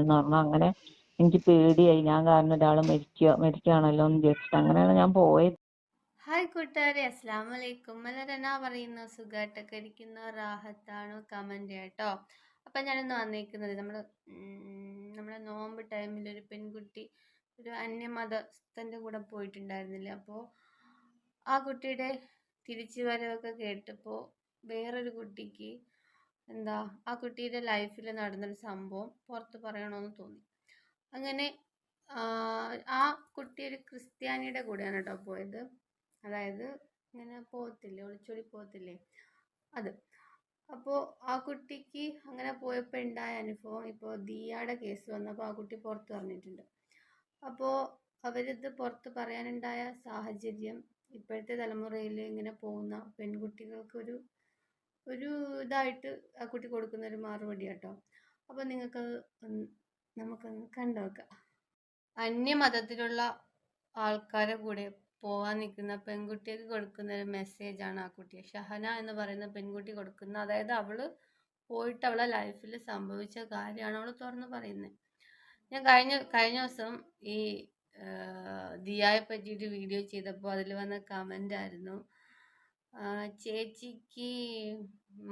എന്ന് പറഞ്ഞു. അങ്ങനെ എനിക്ക് പേടിയായി. ഞാൻ കാരണം ഒരാൾ മരിക്കുക മരിക്കുകയാണല്ലോ എന്ന് വിചാരിച്ചിട്ട് അങ്ങനെയാണ് ഞാൻ പോയത്. ഹായ് കൂട്ടുകാരെ അസ്സാം വലൈക്കും മലരന പറയുന്നു? സുഖമായിട്ടൊക്കെ ഇരിക്കുന്ന. റാഹത്താണ്. കമന്റ് കേട്ടോ അപ്പം ഞാനിന്ന് വന്നിരിക്കുന്നത് നമ്മൾ നമ്മുടെ നോമ്പ് ടൈമിൽ ഒരു പെൺകുട്ടി ഒരു അന്യമതസ്ഥന്റെ കൂടെ പോയിട്ടുണ്ടായിരുന്നില്ല? അപ്പോൾ ആ കുട്ടിയുടെ തിരിച്ചു വരവൊക്കെ കേട്ടപ്പോൾ വേറൊരു കുട്ടിക്ക് എന്താ ആ കുട്ടിയുടെ ലൈഫിൽ നടന്നൊരു സംഭവം പുറത്ത് പറയണമെന്ന് തോന്നി. അങ്ങനെ ആ, കുട്ടി ഒരു ക്രിസ്ത്യാനിയുടെ കൂടെയാണ് കേട്ടോ പോയത്. അതായത് ഇങ്ങനെ പോകത്തില്ലേ ഒളിച്ചോടി പോകത്തില്ലേ? അത്. അപ്പോൾ ആ കുട്ടിക്ക് അങ്ങനെ പോയപ്പോൾ ഉണ്ടായ അനുഭവം ഇപ്പോൾ ദിയയുടെ കേസ് വന്നപ്പോൾ ആ കുട്ടി പുറത്ത് പറഞ്ഞിട്ടുണ്ട്. അപ്പോൾ അവരിത് പുറത്ത് പറയാനുണ്ടായ സാഹചര്യം ഇപ്പോഴത്തെ തലമുറയിൽ ഇങ്ങനെ പോകുന്ന പെൺകുട്ടികൾക്കൊരു ഒരു ഇതായിട്ട് ആ കുട്ടി കൊടുക്കുന്ന ഒരു മറുപടി കേട്ടോ അപ്പോൾ നിങ്ങൾക്ക് നമുക്കൊന്ന് കണ്ടു നോക്കാം അന്യമതത്തിലുള്ള ആൾക്കാരെ കൂടെ പോവാൻ നിൽക്കുന്ന പെൺകുട്ടിക്ക് കൊടുക്കുന്ന ഒരു മെസ്സേജാണ് ആ കുട്ടി ഷഹന എന്ന് പറയുന്ന പെൺകുട്ടി കൊടുക്കുന്ന അതായത് അവൾ പോയിട്ട് അവളെ ലൈഫിൽ സംഭവിച്ച കാര്യമാണ് അവൾ തുറന്ന് പറയുന്നത് ഞാൻ കഴിഞ്ഞ കഴിഞ്ഞ ദിവസം ഈ ദിയായെ പറ്റിയിട്ട് വീഡിയോ ചെയ്തപ്പോൾ അതിൽ വന്ന കമന്റ് ആയിരുന്നു. ചേച്ചിക്ക്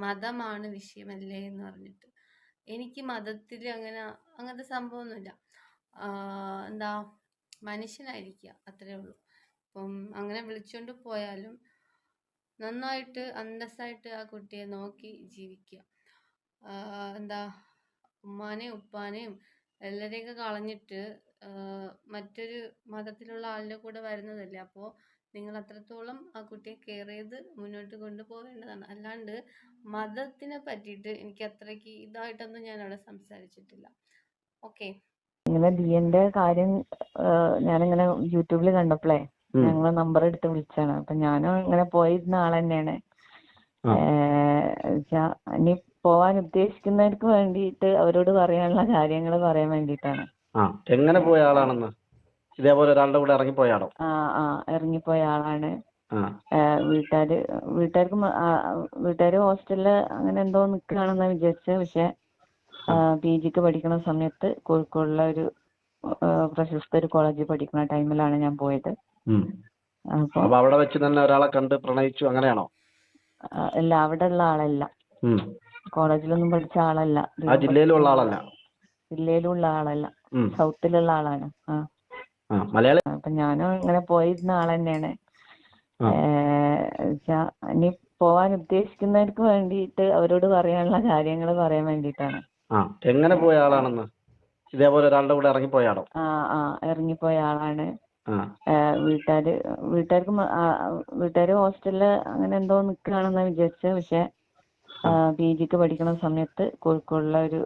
മതമാണ് വിഷയമല്ലേ എന്ന് പറഞ്ഞിട്ട്. എനിക്ക് മതത്തിൽ അങ്ങനെ അങ്ങനത്തെ സംഭവമൊന്നുമില്ല. എന്താ മനുഷ്യനായിരിക്കുക അത്രേ ഉള്ളൂ. അപ്പം അങ്ങനെ വിളിച്ചുകൊണ്ട് പോയാലും നന്നായിട്ട് അന്തസ്സായിട്ട് ആ കുട്ടിയെ നോക്കി ജീവിക്കുക. എന്താ ഉമ്മാനെയും ഉപ്പാനെയും എല്ലാവരെയൊക്കെ കളഞ്ഞിട്ട് മറ്റൊരു മതത്തിലുള്ള ആളുടെ കൂടെ വരുന്നതല്ലേ? അപ്പോൾ നിങ്ങൾ അത്രത്തോളം ആ കുട്ടിയെ കെയർ ചെയ്ത് മുന്നോട്ട് കൊണ്ടുപോകേണ്ടതാണ്. അല്ലാണ്ട് മതത്തിനെ പറ്റിയിട്ട് എനിക്ക് അത്രയ്ക്ക് ഇതായിട്ടൊന്നും ഞാൻ അവിടെ സംസാരിച്ചിട്ടില്ല ഓക്കെ ഇങ്ങനെ ദിയന്റെ കാര്യം ഞാൻ ഞാനിങ്ങനെ യൂട്യൂബിൽ കണ്ടപ്പോഴേ ഉം. ഞങ്ങൾ നമ്പർ എടുത്ത് വിളിച്ചാണ്. അപ്പൊ ഞാനും ഇങ്ങനെ പോയിരുന്ന ആൾ തന്നെയാണ് ഇനി പോവാൻ ഉദ്ദേശിക്കുന്നവർക്ക് വേണ്ടിയിട്ട് അവരോട് പറയാനുള്ള കാര്യങ്ങൾ പറയാൻ വേണ്ടിയിട്ടാണ്. ആ എങ്ങനെ പോയ ആളാണെന്ന്? ഇതേപോലെ ഒരാളുടെ കൂടെ ഇറങ്ങിപ്പോയാണോ? ആ ആ ഇറങ്ങിപ്പോയ ആളാണ്. ആ. വീട്ടുകാര് വീട്ടുകാർക്ക് വീട്ടുകാര് ഹോസ്റ്റലിൽ അങ്ങനെ എന്തോ നിൽക്കുകയാണെന്നാ വിചാരിച്ചത് പക്ഷെ പി ജിക്ക് പഠിക്കുന്ന സമയത്ത് കോഴിക്കോടുള്ള ഒരു പ്രശസ്ത ഒരു കോളേജിൽ പഠിക്കുന്ന ടൈമിലാണ് ഞാൻ പോയത്. അപ്പൊ അവിടെ വെച്ച് തന്നെ ഒരാളെ കണ്ട് പ്രണയിച്ചു അങ്ങനെയാണോ? അല്ല അവിടെ ഉള്ള ആളല്ല. കോളേജിലൊന്നും പഠിച്ച ആളല്ല. ജില്ലയിലുള്ള ആളല്ല? ജില്ലയിലുള്ള ആളല്ല. സൗത്തിലുള്ള ആളാണ്. ആ. മലയാളി അപ്പൊ ഞാനും ഇങ്ങനെ പോയിരുന്ന ആൾ തന്നെയാണ് ആ. വെച്ചാ ഇനി പോവാൻ ഉദ്ദേശിക്കുന്നവർക്ക് വേണ്ടിയിട്ട് അവരോട് പറയാനുള്ള കാര്യങ്ങൾ പറയാൻ വേണ്ടിയിട്ടാണ്. ആ എങ്ങനെ പോയ ആളാണെന്ന്? ഇതേപോലെ ഒരാളുടെ കൂടെ ഇറങ്ങിപ്പോയാണോ ആ ആ ഇറങ്ങിപ്പോയ ആളാണ്. വീട്ടുകാര് വീട്ടുകാർക്ക് വീട്ടുകാര് ഹോസ്റ്റലിൽ അങ്ങനെ എന്തോ നിക്കാണെന്ന് വിചാരിച്ച. പക്ഷെ പി ജിക്ക് പഠിക്കുന്ന സമയത്ത് കോഴിക്കോടുള്ള ഒരു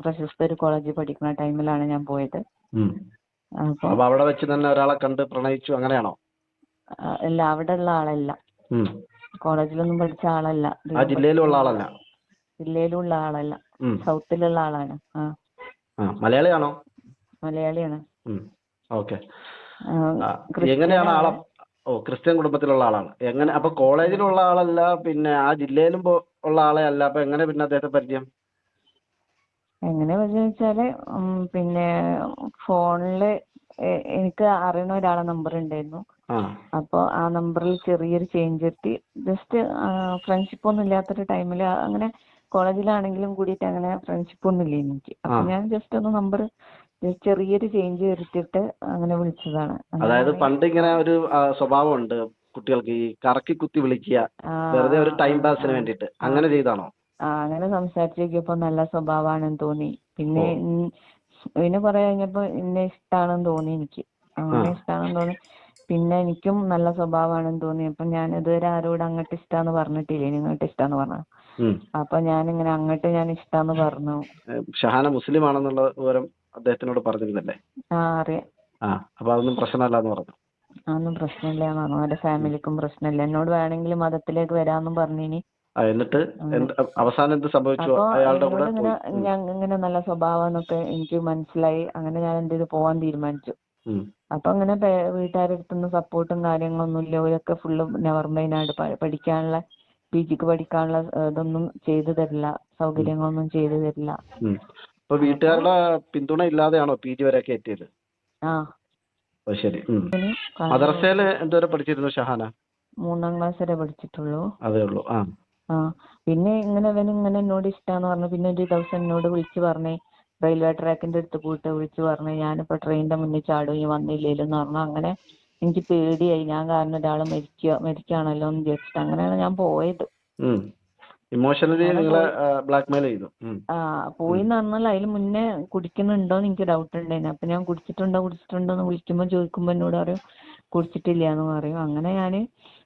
പ്രശസ്ത ഒരു കോളേജിൽ പഠിക്കുന്ന ടൈമിലാണ് ഞാൻ പോയത്. അപ്പൊ അവിടെ വെച്ച് തന്നെ ഒരാളെ കണ്ട് പ്രണയിച്ചു അങ്ങനെയാണോ? അല്ല അവിടെ ഉള്ള ആളല്ല. കോളേജിലൊന്നും പഠിച്ച ആളല്ല. ആ ജില്ലയിലുള്ള ആളല്ല? ജില്ലയിലുള്ള ആളല്ല. സൗത്തിലുള്ള ആളാണ്. മലയാളിയാണോ? മലയാളിയാണ്. ഓക്കെ. എങ്ങനെയാണ് ആളെ? ഓ ക്രിസ്ത്യൻ കുടുംബത്തിലുള്ള ആളാണ്. എങ്ങനെ അപ്പൊ കോളേജിലുള്ള ആളല്ല പിന്നെ ആ ജില്ലയിലും ഉള്ള ആളെ അല്ല അപ്പൊ എങ്ങനെ പിന്നെ അദ്ദേഹത്തെ പരിചയം? എങ്ങനെ ഉം, പിന്നെ ഫോണിൽ എനിക്ക് അറിയുന്ന ഒരാളെ നമ്പർ ഉണ്ടായിരുന്നു അപ്പൊ ആ നമ്പറിൽ ചെറിയൊരു ചേഞ്ച് എത്തി ജസ്റ്റ് ഫ്രണ്ട്ഷിപ്പ് ഒന്നും ഇല്ലാത്തൊരു ടൈമിൽ അങ്ങനെ കോളേജിലാണെങ്കിലും കൂടിയിട്ട് അങ്ങനെ ഫ്രണ്ട്ഷിപ്പ് ഒന്നും ഇല്ല എനിക്ക്. അപ്പൊ ഞാൻ ജസ്റ്റ് ഒന്ന് നമ്പർ ചെറിയൊരു ചേഞ്ച് വരുത്തിയിട്ട് അങ്ങനെ വിളിച്ചതാണ്. അതായത് പണ്ട് ഇങ്ങനെ ഒരു സ്വഭാവമുണ്ട് കുട്ടികൾക്ക്. ഈ കറക്കി കുത്തി വിളിക്കുക. വെറുതെ ഒരു ടൈം പാസിന് വേണ്ടിയിട്ട്. അങ്ങനെ ചെയ്താണോ? അങ്ങനെ സംസാരിച്ച് നോക്കിയപ്പോ നല്ല സ്വഭാവമാണെന്ന് തോന്നി. പിന്നെ പിന്നെ കുറെ കഴിഞ്ഞപ്പോ എന്നെ ഇഷ്ടാണെന്ന് തോന്നി എനിക്ക്. അങ്ങനെ. ഇഷ്ടാണെന്ന് തോന്നി. പിന്നെ എനിക്കും നല്ല സ്വഭാവമാണെന്ന് തോന്നി. അപ്പൊ ഞാൻ ഇതുവരെ ആരോടും അങ്ങോട്ട് ഇഷ്ടാന്ന് പറഞ്ഞിട്ടില്ല. ഇനി ഇങ്ങോട്ട് ഇഷ്ടാന്ന് പറഞ്ഞു. അപ്പൊ ഞാൻ ഇങ്ങനെ അങ്ങോട്ട് ഞാൻ ഇഷ്ടാന്ന് പറഞ്ഞു. ഷഹാന മുസ്ലിം ആണെന്നുള്ള വിവരം അദ്ദേഹത്തിനോട് പറഞ്ഞിരുന്നല്ലേ? ആ അറിയാം. അപ്പൊ അതൊന്നും പ്രശ്നമല്ല എന്ന് പറഞ്ഞു. അതൊന്നും പ്രശ്നമില്ല എന്ന് പറഞ്ഞു. അവരുടെ ഫാമിലിക്കും പ്രശ്നമില്ല. എന്നോട് വേണമെങ്കിൽ മതത്തിലേക്ക് വരാമെന്നും പറഞ്ഞിനി. ആ എന്നിട്ട് എന്ത് അവസാനം എന്ത് സംഭവിച്ചു? അപ്പൊ അയാളുടെ എന്നോട് കൂടെ ഇങ്ങനെ പോയി. ഉം. ഞാൻ ഇങ്ങനെ നല്ല സ്വഭാവമെന്നൊക്കെ എനിക്ക് മനസ്സിലായി. അങ്ങനെ ഞാൻ എന്ത് ചെയ്തു? പോവാൻ തീരുമാനിച്ചു. ഉം. അപ്പൊ അങ്ങനെ പേ- വീട്ടുകാരുടെ അടുത്തുനിന്ന് സപ്പോർട്ടും കാര്യങ്ങളൊന്നും ഇല്ല. ഓരൊക്കെ ഫുള്ള് നെവർ മൈൻഡ് പഠിക്കാനുള്ള പി ജിക്ക് പഠിക്കാനുള്ള ഏഹ്, ഇതൊന്നും ചെയ്തു തരില്ല. സൗകര്യങ്ങളൊന്നും ചെയ്തു തരില്ല. ഉം. അപ്പൊ വീട്ടുകാരുടെ പിന്തുണ ഇല്ലാതെയാണോ പി ജി വരെയൊക്കെ എത്തിയത് ആ. ഓ ശരി. ഉം. കാരണം മദ്രസയിൽ എന്തോരം പഠിച്ചിരുന്നു ഷഹാന? മൂന്നാം ക്ലാസ് വരെ പഠിച്ചിട്ടുള്ളൂ. അതേ ഉള്ളൂ. ആ. ആ പിന്നെ ഇങ്ങനെ ഇവന് ഇങ്ങനെ എന്നോട് ഇഷ്ടാന്ന് പറഞ്ഞു. പിന്നെ ഒരു ദിവസം എന്നോട് വിളിച്ചു പറഞ്ഞേ റെയിൽവേ ട്രാക്കിന്റെ അടുത്ത് പോയിട്ട് വിളിച്ചു പറഞ്ഞു ഞാനിപ്പോ ട്രെയിനിന്റെ മുന്നിൽ ചാടും ഈ വന്നില്ലേലും പറഞ്ഞു. അങ്ങനെ എനിക്ക് പേടിയായി. ഞാൻ കാരണം ഒരാൾ മരിക്കുക മരിക്കുകയാണല്ലോ എന്ന് വിചാരിച്ചിട്ട് അങ്ങനെയാണ് ഞാൻ പോയത്. ഇമോഷണലി നിങ്ങളെ ബ്ലാക്ക്മെയിൽ ചെയ്തു. ആ പോയി എന്ന് പറഞ്ഞാൽ അതിന് മുന്നേ കുടിക്കുന്നുണ്ടോന്ന് എനിക്ക് ഡൗട്ട് ഉണ്ടായിരുന്നു. അപ്പൊ ഞാൻ കുടിച്ചിട്ടുണ്ടോ കുടിച്ചിട്ടുണ്ടോ എന്ന് വിളിക്കുമ്പോ ചോദിക്കുമ്പോ എന്നോട് പറയും കുടിച്ചിട്ടില്ല എന്ന് പറയും. അങ്ങനെ ഞാൻ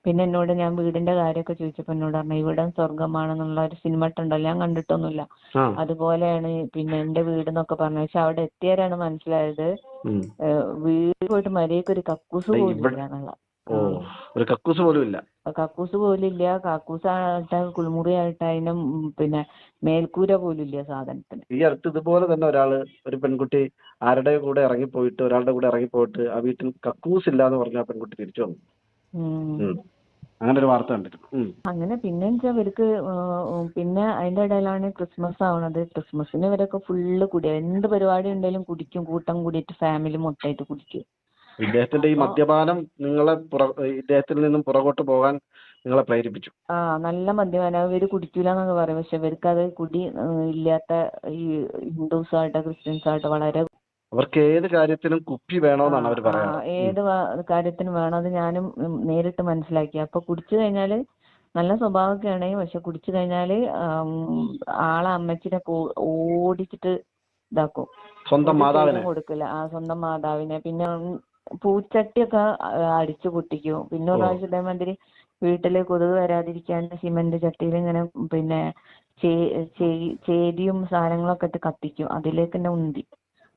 പിന്നെ എന്നോട് ഞാൻ വീടിന്റെ കാര്യമൊക്കെ ചോദിച്ചപ്പോ എന്നോട് പറഞ്ഞു ഇവിടം സ്വർഗമാണെന്നുള്ള ഒരു സിനിമ ഉണ്ടല്ലോ ഞാൻ കണ്ടിട്ടൊന്നുമില്ല. അതുപോലെയാണ് പിന്നെ എന്റെ വീട് എന്നൊക്കെ പറഞ്ഞു പക്ഷെ അവിടെ എത്തിയാലാണ് മനസ്സിലായത്. വീട് പോയിട്ട് മര്യാദയ്ക്ക് ഒരു കക്കൂസ് പോലും ഒരു കക്കൂസ് പോലും ഇല്ല. കക്കൂസ് പോലും ഇല്ല. കക്കൂസ് ആയിട്ട് കുളിമുറി ആയിട്ട് അതിന്റെ പിന്നെ മേൽക്കൂര പോലും ഇല്ല സാധനത്തിന്. ഈ അടുത്ത് ഇതുപോലെ തന്നെ ഒരാൾ ഒരു പെൺകുട്ടി ആരുടെ കൂടെ ഇറങ്ങിപ്പോയിട്ട് ഒരാളുടെ കൂടെ ഇറങ്ങിപ്പോയിട്ട് ആ വീട്ടിൽ കക്കൂസ് ഇല്ല എന്ന് പറഞ്ഞ ആ പെൺകുട്ടി തിരിച്ചു വന്നു. അങ്ങനെ ഒരു വാർത്ത കണ്ടിരുന്നു. അങ്ങനെ പിന്നെ ഇവർക്ക് പിന്നെ അതിന്റെ ഇടയിലാണ് ക്രിസ്മസ് ആവുന്നത് ക്രിസ്മസിന് ഇവരൊക്കെ ഫുള്ള് കുടി എന്ത് പരിപാടി ഉണ്ടെങ്കിലും കുടിക്കും. കൂട്ടം കൂടിയിട്ട് ഫാമിലി മൊത്തമായിട്ട് കുടിക്കും. ഇദ്ദേഹത്തിന്റെ ഈ മദ്യപാനം നിങ്ങളെ പുറ ഇദ്ദേഹത്തിൽ നിന്നും പുറകോട്ട് പോകാൻ നിങ്ങളെ പ്രേരിപ്പിച്ചു. ആ നല്ല മദ്യപാനം. ഇവർ കുടിക്കൂല എന്നൊക്കെ പറയും. പക്ഷെ ഇവർക്ക് അത് കുടി ഇല്ലാത്ത ഈ ഹിന്ദുസ് ആയിട്ട് ക്രിസ്ത്യൻസ് ആയിട്ട് വളരെ അവർക്ക് ഏത് കാര്യത്തിലും കുപ്പി വേണമെന്നാണ് അവർ പറയുന്നത് ഏത് കാര്യത്തിനും വേണം അത് ഞാനും നേരിട്ട് മനസ്സിലാക്കി. അപ്പൊ കുടിച്ചു കഴിഞ്ഞാൽ നല്ല സ്വഭാവമൊക്കെയാണ് പക്ഷെ കുടിച്ചു കഴിഞ്ഞാൽ ആളെ അമ്മച്ചിനെ ഓടിച്ചിട്ട് ഇതാക്കും. സ്വന്തം മാതാവിനെ. കൊടുക്കില്ല. ആ സ്വന്തം മാതാവിനെ. പിന്നെ പൂച്ചട്ടിയൊക്കെ അടിച്ചു പൊട്ടിക്കും. പിന്നെ ഒരു. പ്രാവശ്യം ഇതേമാതിരി വീട്ടിൽ കൊതുക് വരാതിരിക്കാൻ സിമന്റ് ചട്ടിയിൽ ഇങ്ങനെ പിന്നെ ചേരിയും സാധനങ്ങളൊക്കെ ഇട്ട് കത്തിക്കും. അതിലേക്ക് തന്നെ ഉന്തി.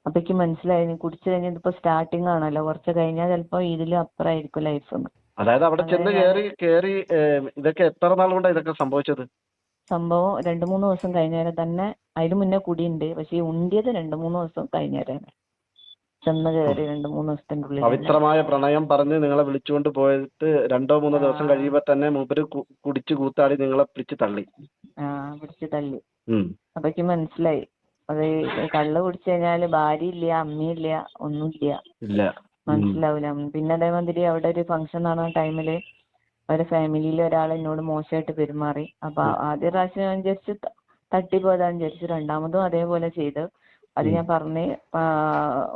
അപ്പൊക്ക് മനസ്സിലായി. നീ കുടിച്ചു കഴിഞ്ഞാൽ ഇതിപ്പോ സ്റ്റാർട്ടിങ് ആണല്ലോ. കുറച്ച് കഴിഞ്ഞാൽ ചിലപ്പോ ഇതിലും അപ്പുറമായിരിക്കും ലൈഫ് എന്ന് അതായത് അവിടെ ചെന്ന് കേറി കയറി ഇതൊക്കെ എത്ര നാൾ ഇതൊക്കെ സംഭവിച്ചത്? സംഭവം രണ്ടു മൂന്ന് ദിവസം കഴിഞ്ഞേരെ തന്നെ. അതിന് മുന്നേ കുടിയുണ്ട്. പക്ഷെ ഉണ്ടിയത് രണ്ടു മൂന്ന് ദിവസം കഴിഞ്ഞേരാണ് ചെന്ന് കയറി രണ്ടു മൂന്ന് ദിവസത്തിന്റെ ഉള്ളിൽ പവിത്രമായ പ്രണയം പറഞ്ഞ് നിങ്ങളെ വിളിച്ചുകൊണ്ട് പോയിട്ട് രണ്ടോ മൂന്നോ ദിവസം. കഴിയുമ്പോ തന്നെ മൂപ്പര് കുടിച്ചു കൂത്താടി നിങ്ങളെ പിടിച്ച് തള്ളി. ആ പിടിച്ച് തള്ളി. അപ്പൊക്ക് മനസ്സിലായി. അത് കള്ള് കുടിച്ചു കഴിഞ്ഞാൽ ഭാര്യ ഇല്ല അമ്മയില്ല ഒന്നുമില്ല. മനസ്സിലാവൂല. പിന്നെ അതേമാതിരി അവിടെ ഒരു ഫംഗ്ഷൻ നടന്ന ടൈമിൽ അവരെ ഫാമിലിയിൽ ഒരാൾ എന്നോട് മോശമായിട്ട് പെരുമാറി. അപ്പൊ. ആദ്യ പ്രാവശ്യം ഞാൻ വിചാരിച്ചു തട്ടിപ്പോയതാന്ന് വിചാരിച്ചു രണ്ടാമതും അതേപോലെ ചെയ്തു. അത് ഞാൻ പറഞ്ഞ്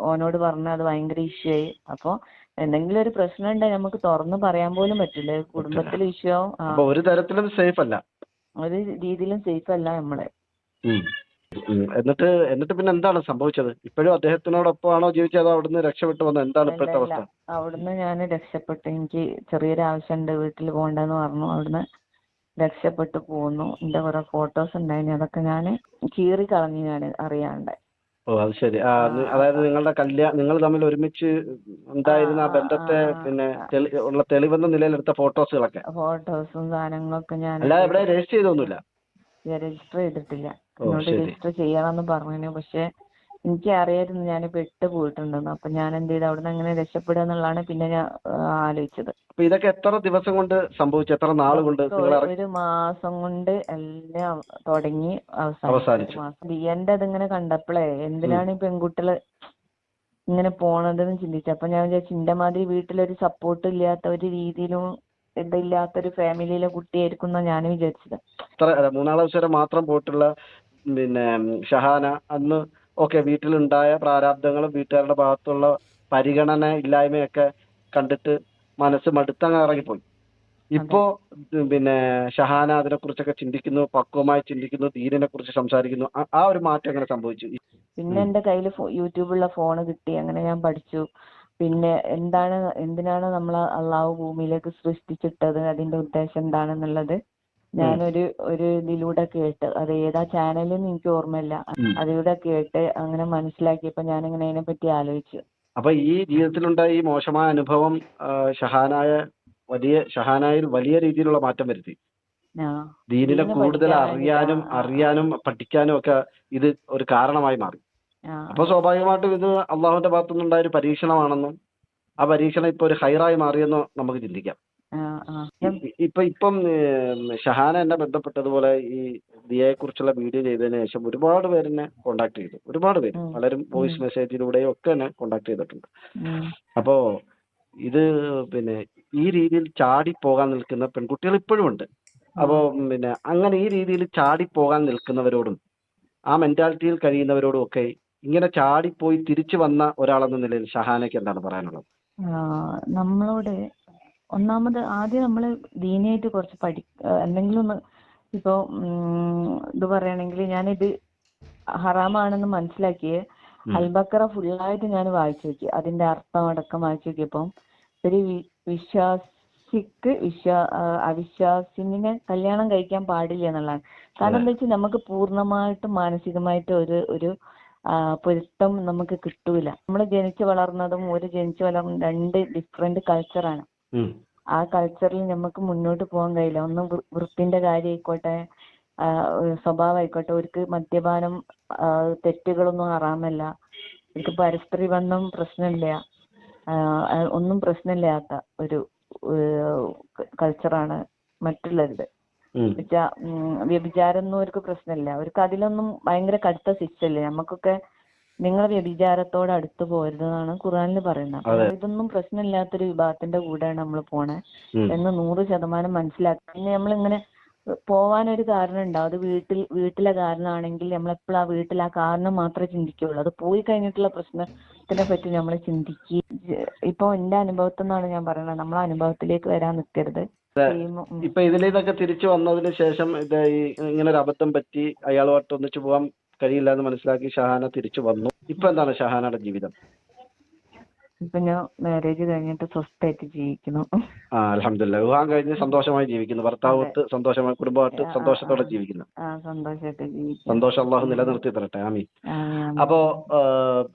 ഓനോട് പറഞ്ഞ് അത് ഭയങ്കര ഇഷ്യൂ ആയി. അപ്പൊ എന്തെങ്കിലും ഒരു പ്രശ്നം ഉണ്ടെങ്കിൽ നമുക്ക് തുറന്ന് പറയാൻ പോലും പറ്റില്ല. കുടുംബത്തിൽ ഇഷ്യൂ ആവും. ഒരു തരത്തിലും സേഫ് അല്ല. ഒരു രീതിയിലും സേഫ് അല്ല നമ്മൾ. എന്നിട്ട് എന്നിട്ട് പിന്നെ എന്താണ് സംഭവിച്ചത്? ഇപ്പോഴും അദ്ദേഹത്തിനോടൊപ്പമാണോ ജീവിച്ചത്? അതോ അവിടുന്ന് രക്ഷപ്പെട്ടു വന്നത് എന്താണ് ഇപ്പോഴത്തെ അവസ്ഥ? അവിടുന്ന് ഞാൻ രക്ഷപ്പെട്ടു. എനിക്ക് ചെറിയൊരു ആവശ്യമുണ്ട് വീട്ടിൽ പോകണ്ടെന്ന് പറഞ്ഞു. അവിടുന്ന് രക്ഷപ്പെട്ടു പോന്നു. എന്റെ കുറെ ഫോട്ടോസ് ഉണ്ടായിരുന്നു. അതൊക്കെ ഞാൻ കീറി കളഞ്ഞു ഞാൻ അറിയാണ്ട്. ഓ അത് ശരി. ആ നി- അതായത് നിങ്ങളുടെ കല്യാണം നിങ്ങൾ തമ്മിൽ ഒരുമിച്ച് ഉണ്ടായിരുന്ന ആ ബന്ധത്തെ ആ, ആ, പിന്നെ. തെളി ഉള്ള തെളിവെന്ന നിലയിലെടുത്ത ഫോട്ടോസുകളൊക്കെ? ഫോട്ടോസും സാധനങ്ങളൊക്കെ ഞാൻ അല്ലാതെ ഇവിടെ രജിസ്റ്റർ ചെയ്തൊന്നുമില്ല? രജിസ്റ്റർ ചെയ്തിട്ടില്ല. എന്നോട് രജിസ്റ്റർ ചെയ്യണമെന്ന് പറഞ്ഞു പക്ഷെ എനിക്ക് അറിയായിരുന്നു ഞാൻ പെട്ട് പോയിട്ടുണ്ടെന്ന്. അപ്പൊ ഞാൻ എന്ത് ചെയ്തു? അവിടുന്ന് എങ്ങനെ രക്ഷപ്പെടുക എന്നുള്ളതാണ് പിന്നെ ഞാൻ ആലോചിച്ചത്. അപ്പൊ ഇതൊക്കെ എത്ര ദിവസം കൊണ്ട് സംഭവിച്ചു? എത്ര നാൾ കൊണ്ട് ഒരു- മാസം കൊണ്ട് എല്ലാം തുടങ്ങി അവസാനിച്ചു. ബിയന്റെ അതിങ്ങനെ കണ്ടപ്പോഴേ എന്തിനാണ് ഈ പെൺകുട്ടികൾ ഇങ്ങനെ പോണതെന്ന് ചിന്തിച്ചു അപ്പൊ ഞാൻ വിചാരിച്ചു ഇന്റെ മാതിരി വീട്ടിലൊരു സപ്പോർട്ട് ഇല്ലാത്ത ഒരു രീതിയിലും ഇതില്ലാത്തൊരു ഫാമിലിയിലെ കുട്ടിയായിരിക്കും എന്നാ ഞാൻ വിചാരിച്ചത്. എത്ര അല്ല, മൂന്നാം ക്ലാസ് മാത്രം പോയിട്ടുള്ള പിന്നെ ഷഹാന അന്ന് ഓക്കെ വീട്ടിലുണ്ടായ പ്രാരാബ്ദങ്ങളും വീട്ടുകാരുടെ ഭാഗത്തുള്ള പരിഗണന ഇല്ലായ്മയൊക്കെ കണ്ടിട്ട് മനസ്സ് മടുത്തങ്ങ് ഇറങ്ങിപ്പോയി. ഇപ്പോ പിന്നെ ഷഹാന അതിനെ കുറിച്ചൊക്കെ ചിന്തിക്കുന്നു പക്വമായി ചിന്തിക്കുന്നു ദീനിനെ കുറിച്ച് സംസാരിക്കുന്നു. ആ- ഒരു മാറ്റം അങ്ങനെ സംഭവിച്ചു? പിന്നെ. എന്റെ കയ്യിൽ യൂട്യൂബുള്ള ഫോൺ കിട്ടി. അങ്ങനെ ഞാൻ പഠിച്ചു. പിന്നെ എന്താണ് എന്തിനാണ് നമ്മൾ അള്ളാഹു ഭൂമിയിലേക്ക് സൃഷ്ടിച്ചിട്ടത്? അതിന്റെ ഉദ്ദേശം എന്താണെന്നുള്ളത് ഞാനൊരു ഒരു ഇതിലൂടെ കേട്ട് അത് ഏതാ ചാനലെന്ന് എനിക്ക് ഓർമ്മയില്ല. അതിലൂടെ കേട്ട് അങ്ങനെ മനസ്സിലാക്കിയപ്പോ ഞാൻ ഇങ്ങനെ അതിനെ പറ്റി ആലോചിച്ചു. അപ്പൊ ഈ ജീവിതത്തിലുണ്ടായ ഈ മോശമായ അനുഭവം ഷഹാനായ വലിയ ഷഹാനായിൽ വലിയ രീതിയിലുള്ള മാറ്റം വരുത്തി. ദീനിനെ കൂടുതൽ അറിയാനും അറിയാനും പഠിക്കാനും ഒക്കെ ഇത് ഒരു കാരണമായി മാറി. അപ്പൊ സ്വാഭാവികമായിട്ടും ഇത് അള്ളാഹുവിന്റെ ഭാഗത്തുനിന്നുണ്ടായ ഒരു പരീക്ഷണമാണെന്നും ആ പരീക്ഷണം ഇപ്പൊ ഒരു ഹൈറായി മാറിയെന്നോ നമുക്ക് ചിന്തിക്കാം. ആ ആ. ഇപ്പൊ ഇപ്പം ഷഹാന എന്നെ ബന്ധപ്പെട്ടതുപോലെ ഈ ദിയയെ കുറിച്ചുള്ള വീഡിയോ ചെയ്തതിന് ശേഷം ഒരുപാട് പേര് എന്നെ കോണ്ടാക്ട് ചെയ്തു. ഒരുപാട് പേര്. പലരും വോയിസ് മെസ്സേജിലൂടെയും ഒക്കെ എന്നെ കോണ്ടാക്ട് ചെയ്തിട്ടുണ്ട്. അപ്പോ ഇത് പിന്നെ ഈ രീതിയിൽ ചാടി പോകാൻ നിൽക്കുന്ന പെൺകുട്ടികൾ ഇപ്പോഴും ഉണ്ട്. അപ്പോ പിന്നെ അങ്ങനെ ഈ രീതിയിൽ ചാടി പോകാൻ നിൽക്കുന്നവരോടും ആ മെന്റാലിറ്റിയിൽ കഴിയുന്നവരോടും ഒക്കെ ഇങ്ങനെ ചാടിപ്പോയി തിരിച്ചു വന്ന ഒരാളെന്ന നിലയിൽ ഷഹാനയ്ക്ക് എന്താണ് പറയാനുള്ളത്? നമ്മളോട് ഒന്നാമത് ആദ്യം നമ്മൾ ദീനിയായിട്ട് കുറച്ച് പഠി എന്തെങ്കിലും ഒന്ന് ഇപ്പോ ഉം, ഇത് പറയുകയാണെങ്കിൽ ഞാനിത് ഹറാമാണെന്ന് മനസ്സിലാക്കിയേ. അൽബക്കറ ഫുള്ളായിട്ട് ഞാൻ വായിച്ചു നോക്കി അതിന്റെ അർത്ഥം അടക്കം വായിച്ചു നോക്കിയപ്പോ ഒരു വിശ്വാസിക്ക് വിശ്വാ അവിശ്വാസിനെ കല്യാണം കഴിക്കാൻ പാടില്ല എന്നുള്ളതാണ് കാരണം എന്താ വെച്ചാൽ നമുക്ക് പൂർണമായിട്ടും മാനസികമായിട്ട് ഒരു ഒരു പൊരുത്തം നമുക്ക് കിട്ടൂല നമ്മൾ ജനിച്ചു വളർന്നതും ഒരു ജനിച്ചു വളർന്ന രണ്ട് ഡിഫറെന്റ് കൾച്ചറാണ്. ആ കൾച്ചറിൽ നമുക്ക് മുന്നോട്ട് പോകാൻ കഴിയില്ല. ഒന്ന് വൃത്തിന്റെ കാര്യം ആയിക്കോട്ടെ ആ, ഒരു സ്വഭാവം ആയിക്കോട്ടെ അവർക്ക് മദ്യപാനം തെറ്റുകളൊന്നും അറാമല്ല അവർക്ക് പരസ്പര ബന്ധം പ്രശ്നമില്ല ഒന്നും പ്രശ്നമില്ലാത്ത ഒരു കൾച്ചറാണ് മറ്റുള്ളവരുടെ. വ്യഭിചാരം ഒന്നും അവർക്ക് പ്രശ്നമില്ല. അവർക്ക് അതിലൊന്നും ഭയങ്കര കടുത്ത ശിക്ഷയില്ലേ. നമുക്കൊക്കെ നിങ്ങൾ വ്യഭിചാരത്തോട് അടുത്ത് പോരുത് എന്നാണ് ഖുറാനിൽ പറയുന്നത്. ഇതൊന്നും പ്രശ്നമില്ലാത്തൊരു വിഭാഗത്തിന്റെ കൂടെയാണ് നമ്മൾ പോണേ. എന്ന് നൂറ് ശതമാനം മനസ്സിലാക്കി. പിന്നെ നമ്മളിങ്ങനെ പോവാനൊരു കാരണം ഉണ്ടാവും. അത് വീട്ടിൽ വീട്ടിലെ കാരണമാണെങ്കിൽ നമ്മളെപ്പോഴും ആ വീട്ടിൽ ആ കാരണം മാത്രമേ ചിന്തിക്കുള്ളൂ. അത് പോയി കഴിഞ്ഞിട്ടുള്ള പ്രശ്നത്തിനെ പറ്റി നമ്മൾ ചിന്തിക്കുക ഇപ്പൊ എന്റെ അനുഭവത്തിൽ നിന്നാണ് ഞാൻ പറയുന്നത് നമ്മളെ അനുഭവത്തിലേക്ക് വരാൻ നിൽക്കരുത് ഇപ്പൊ ഇതിൽ തിരിച്ചു വന്നതിന് ശേഷം ഇത് ഇങ്ങനെ ഒരു അബദ്ധം പറ്റി അയാളുമായിട്ട് ഒന്നിച്ചു പോകാൻ കഴിയില്ല എന്ന് മനസ്സിലാക്കി ഷഹാന തിരിച്ചു വന്നു. ഇപ്പൊ എന്താണ് ഷഹാനയുടെ ജീവിതം? ഇപ്പൊ ഞാൻ മാരേജ് കഴിഞ്ഞിട്ട് സ്വസ്ഥായിട്ട് ജീവിക്കുന്നു. ആ അലഹമില്ല വിവാഹം കഴിഞ്ഞ് സന്തോഷമായി ജീവിക്കുന്നു. ഭർത്താവത്ത് സന്തോഷമായി കുടുംബമായിട്ട് സന്തോഷത്തോടെ ജീവിക്കുന്നു. സന്തോഷമായിട്ട് ജീവിക്കുന്നു. സന്തോഷം അള്ളാഹു നിലനിർത്തി തരട്ടെ ആമീൻ. ആ, അപ്പോ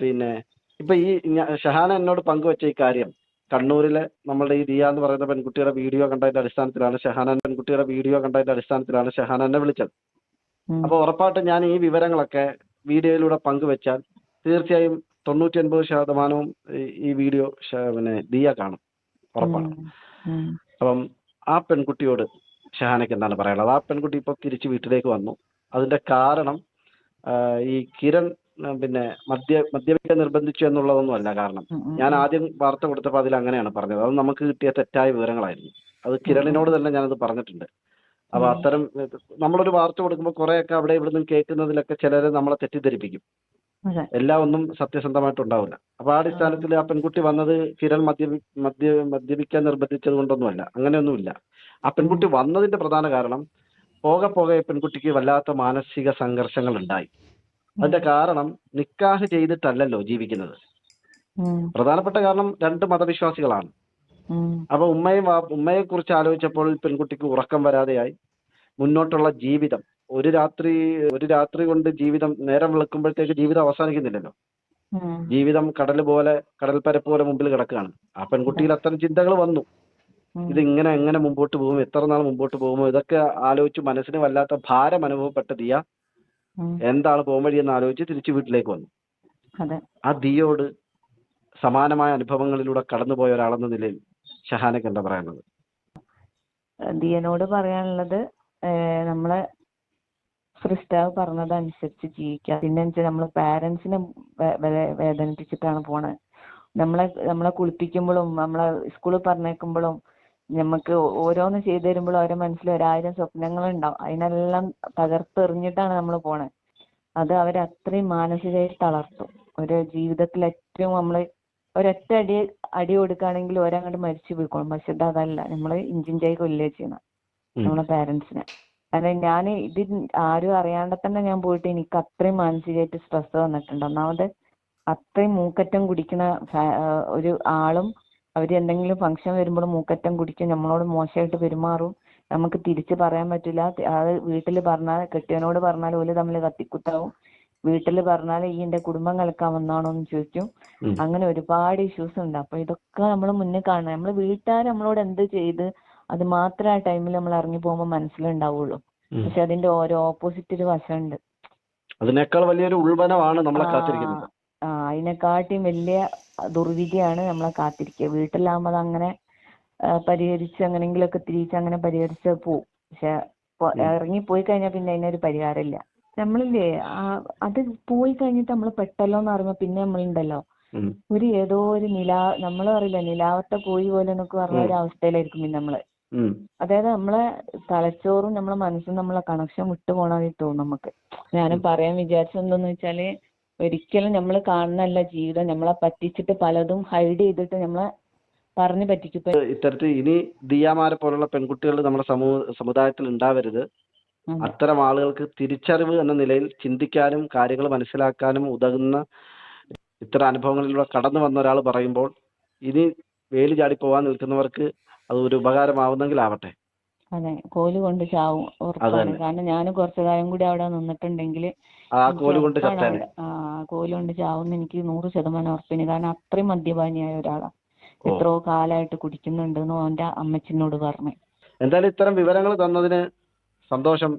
പിന്നെ ഇപ്പൊ ഈ ഷഹാന എന്നോട് പങ്കുവച്ച ഈ കാര്യം കണ്ണൂരിലെ നമ്മളുടെ ഈ ദിയ എന്ന് പറയുന്ന പെൺകുട്ടിയുടെ വീഡിയോ കണ്ടതിന്റെ അടിസ്ഥാനത്തിലാണ് ഷഹാന പെൺകുട്ടിയുടെ വീഡിയോ കണ്ടതിന്റെ അടിസ്ഥാനത്തിലാണ് ഷഹാന എന്നെ വിളിച്ചത്. ഉം. അപ്പൊ ഉറപ്പായിട്ടും ഞാൻ ഈ വിവരങ്ങളൊക്കെ വീഡിയോയിലൂടെ പങ്കുവെച്ചാൽ തീർച്ചയായും തൊണ്ണൂറ്റി ഒൻപത് ശതമാനവും ഈ- വീഡിയോ പിന്നെ ദിയ കാണും. ഉറപ്പാണ്. അപ്പം ആ പെൺകുട്ടിയോട് ഷഹാനയ്ക്ക് എന്താണ് പറയാനുള്ളത്? ആ പെൺകുട്ടി ഇപ്പൊ തിരിച്ച് വീട്ടിലേക്ക് വന്നു. അതിന്റെ കാരണം ഈ കിരൺ പിന്നെ മദ്യ മദ്യപിക്കാൻ നിർബന്ധിച്ചു എന്നുള്ളതൊന്നും അല്ല കാരണം. ഞാൻ ആദ്യം വാർത്ത കൊടുത്തപ്പോൾ അതിൽ അങ്ങനെയാണ് പറഞ്ഞത്. അത് നമുക്ക് കിട്ടിയ തെറ്റായ വിവരങ്ങളായിരുന്നു. അത് കിരണിനോട് തന്നെ ഞാനത് പറഞ്ഞിട്ടുണ്ട്. അപ്പൊ ഉം. അത്തരം നമ്മളൊരു വാർത്ത കൊടുക്കുമ്പോൾ ഒക്കെ അവിടെ ഇവിടെ നിന്ന് കേൾക്കുന്നതിലൊക്കെ ചിലരെ നമ്മളെ തെറ്റിദ്ധരിപ്പിക്കും. എല്ലാം ഒന്നും സത്യസന്ധമായിട്ട് ഉണ്ടാവില്ല. അപ്പൊ ആ അടിസ്ഥാനത്തിൽ ആ പെൺകുട്ടി വന്നത് കിരൺ മദ്യപി മദ്യ മദ്യപിക്കാൻ നിർബന്ധിച്ചത് കൊണ്ടൊന്നുമല്ല. അങ്ങനെയൊന്നുമില്ല. ആ പെൺകുട്ടി വന്നതിന്റെ പ്രധാന കാരണം പോകെ പോകെ ഈ പെൺകുട്ടിക്ക് വല്ലാത്ത മാനസിക സംഘർഷങ്ങൾ ഉണ്ടായി. അതിന്റെ കാരണം നിക്കാഹ് ചെയ്തിട്ടല്ലല്ലോ ജീവിക്കുന്നത്. പ്രധാനപ്പെട്ട കാരണം രണ്ട് മതവിശ്വാസികളാണ്. അപ്പൊ ഉമ്മയും ഉമ്മയെ കുറിച്ച് ആലോചിച്ചപ്പോൾ പെൺകുട്ടിക്ക് ഉറക്കം വരാതെയായി. മുന്നോട്ടുള്ള ജീവിതം. ഒരു രാത്രി ഒരു രാത്രി കൊണ്ട് ജീവിതം നേരം വെളുക്കുമ്പോഴത്തേക്ക് ജീവിതം അവസാനിക്കുന്നില്ലല്ലോ. ജീവിതം കടൽ പോലെ കടൽപ്പരപ്പ് പോലെ മുമ്പിൽ കിടക്കുകയാണ്. ആ പെൺകുട്ടിയിൽ അത്തരം ചിന്തകൾ വന്നു. ഇത് ഇങ്ങനെ എങ്ങനെ മുമ്പോട്ട് പോകും എത്ര നാൾ മുമ്പോട്ട് പോകുമോ ഇതൊക്കെ ആലോചിച്ച് മനസ്സിന് വല്ലാത്ത ഭാരം അനുഭവപ്പെട്ട ദിയ. എന്താണ് പോകുംവഴി എന്ന് ആലോചിച്ച് തിരിച്ചു വീട്ടിലേക്ക് വന്നു. ആ ദിയോട് സമാനമായ അനുഭവങ്ങളിലൂടെ കടന്നുപോയ ഒരാളെന്ന നിലയിൽ ഷഹാനക്ക് എന്താ പറയാനുള്ളത്? ദിയനോട് പറയാനുള്ളത് നമ്മളെ സൃഷ്ടാവ് പറഞ്ഞതനുസരിച്ച് ജീവിക്കുക പിന്നെ വെച്ചാൽ നമ്മൾ പാരന്റ്സിനെ വേദനിപ്പിച്ചിട്ടാണ് പോണത് നമ്മളെ നമ്മളെ കുളിപ്പിക്കുമ്പോഴും നമ്മളെ സ്കൂളിൽ പറഞ്ഞേക്കുമ്പോഴും നമുക്ക് ഓരോന്ന് ചെയ്തു തരുമ്പോഴും അവരെ മനസ്സിൽ ഒരായിരം സ്വപ്നങ്ങൾ ഉണ്ടാവും അതിനെല്ലാം തകർത്തെറിഞ്ഞിട്ടാണ് നമ്മൾ പോണത് അത് അവരെ അത്രയും മാനസികമായി തളർത്തും. ഒരു ജീവിതത്തിൽ ഏറ്റവും നമ്മൾ ഒരൊറ്റ അടി അടി കൊടുക്കുകയാണെങ്കിൽ ഒരങ്ങോട്ട് മരിച്ചു പോയിക്കോളും. പക്ഷെ അതല്ല. നമ്മൾ ഇഞ്ചിഞ്ചായി കൊല്ലുക ചെയ്യണം. നമ്മളെ പാരന്റ്സിനെ കാരണം ഞാൻ ഇത് ആരും അറിയാണ്ട് തന്നെ ഞാൻ പോയിട്ട് എനിക്ക് അത്രയും മാനസികമായിട്ട് സ്ട്രെസ് വന്നിട്ടുണ്ട്. ഒന്നാമത് അത്രയും മൂക്കറ്റം കുടിക്കുന്ന ഒരു ആളും അവർ എന്തെങ്കിലും ഫംഗ്ഷൻ വരുമ്പോൾ മൂക്കറ്റം കുടിക്കും നമ്മളോട് മോശമായിട്ട് പെരുമാറും. നമുക്ക് തിരിച്ചു പറയാൻ പറ്റില്ല. അത് വീട്ടിൽ പറഞ്ഞാൽ കെട്ടിയവനോട് പറഞ്ഞാൽ ഓൽ തമ്മിൽ കത്തിക്കുത്താവും. വീട്ടിൽ പറഞ്ഞാൽ ഈ എന്റെ കുടുംബം കലക്കാൻ വന്നാണോ എന്ന് ചോദിക്കും. അങ്ങനെ ഒരുപാട് ഇഷ്യൂസ് ഉണ്ട്. അപ്പൊ ഇതൊക്കെ നമ്മൾ മുന്നേ കാണണം. നമ്മൾ വീട്ടുകാർ നമ്മളോട് എന്ത് ചെയ്ത് അത് മാത്രമേ ആ ടൈമിൽ നമ്മൾ ഇറങ്ങി പോകുമ്പോൾ മനസ്സിലുണ്ടാവുള്ളൂ. പക്ഷെ അതിന്റെ ഓരോ ഓപ്പോസിറ്റ് ഒരു വശമുണ്ട് അതിനേക്കാൾ വലിയൊരു ഉൾവനമാണ് നമ്മളെ കാത്തിരിക്കുന്നത്. ആ അതിനെക്കാട്ടിയും വലിയ ദുർവിധിയാണ് നമ്മളെ കാത്തിരിക്കുക. വീട്ടിലാകുമ്പോൾ അത് അങ്ങനെ പരിഹരിച്ച് അങ്ങനെങ്കിലൊക്കെ തിരിച്ച് അങ്ങനെ പരിഹരിച്ച് പോവും. പക്ഷെ ഇറങ്ങി പോയി കഴിഞ്ഞാൽ പിന്നെ അതിനൊരു പരിഹാരമില്ല. നമ്മളില്ലേ അത് പോയി കഴിഞ്ഞിട്ട് നമ്മൾ പെട്ടല്ലോ എന്ന് പറയുമ്പോ പിന്നെ നമ്മളുണ്ടല്ലോ. ഉണ്ടല്ലോ ഒരു ഏതോ ഒരു നിലാ നമ്മൾ അറിയില്ല നിലാവത്തെ പോയി പോലെ എന്നൊക്കെ പറഞ്ഞ ഒരു അവസ്ഥയിലായിരിക്കും പിന്നെ നമ്മൾ. അതായത് നമ്മളെ തലച്ചോറും നമ്മളെ മനസ്സും നമ്മളെ കണക്ഷൻ വിട്ടു പോണായി തോന്നും നമുക്ക് ഞാൻ. പറയാൻ വിചാരിച്ചത് എന്താന്ന് വെച്ചാൽ ഒരിക്കലും നമ്മൾ കാണുന്നല്ല ജീവിതം. നമ്മളെ പറ്റിച്ചിട്ട് പലതും ഹൈഡ് ചെയ്തിട്ട് നമ്മളെ പറഞ്ഞു പറ്റിക്കും. ഇപ്പൊ ഇത്തരത്തിൽ ഇനി ദിയാമാരെ പോലുള്ള പെൺകുട്ടികൾ നമ്മുടെ സമൂഹ സമുദായത്തിൽ ഉണ്ടാവരുത്. അത്തരം ആളുകൾക്ക് തിരിച്ചറിവ് എന്ന നിലയിൽ ചിന്തിക്കാനും കാര്യങ്ങൾ മനസ്സിലാക്കാനും ഉതകുന്ന ഇത്തരം അനുഭവങ്ങളിലൂടെ കടന്നു വന്ന ഒരാൾ പറയുമ്പോൾ ഇനി വേലി ചാടി പോവാൻ നിൽക്കുന്നവർക്ക് അത് ഒരു ഉപകാരമാവുന്നെങ്കിൽ ആവട്ടെ അതെ കോൽ കൊണ്ട് ചാവും ഉറപ്പാണ്. കാരണം ഞാൻ കുറച്ചു കാലം കൂടി അവിടെ നിന്നിട്ടുണ്ടെങ്കിൽ കോൽ കൊണ്ട് ചാവുന്ന എനിക്ക് നൂറ് ശതമാനം ഉറപ്പിന്. കാരണം അത്രയും മദ്യപാനിയായ ഒരാളാ. എത്രയോ കാലായിട്ട് കുടിക്കുന്നുണ്ട് എന്ന് ഓന്റെ അമ്മച്ചിനോട് പറഞ്ഞു. എന്തായാലും ഇത്തരം വിവരങ്ങൾ തന്നതിന് സന്തോഷം.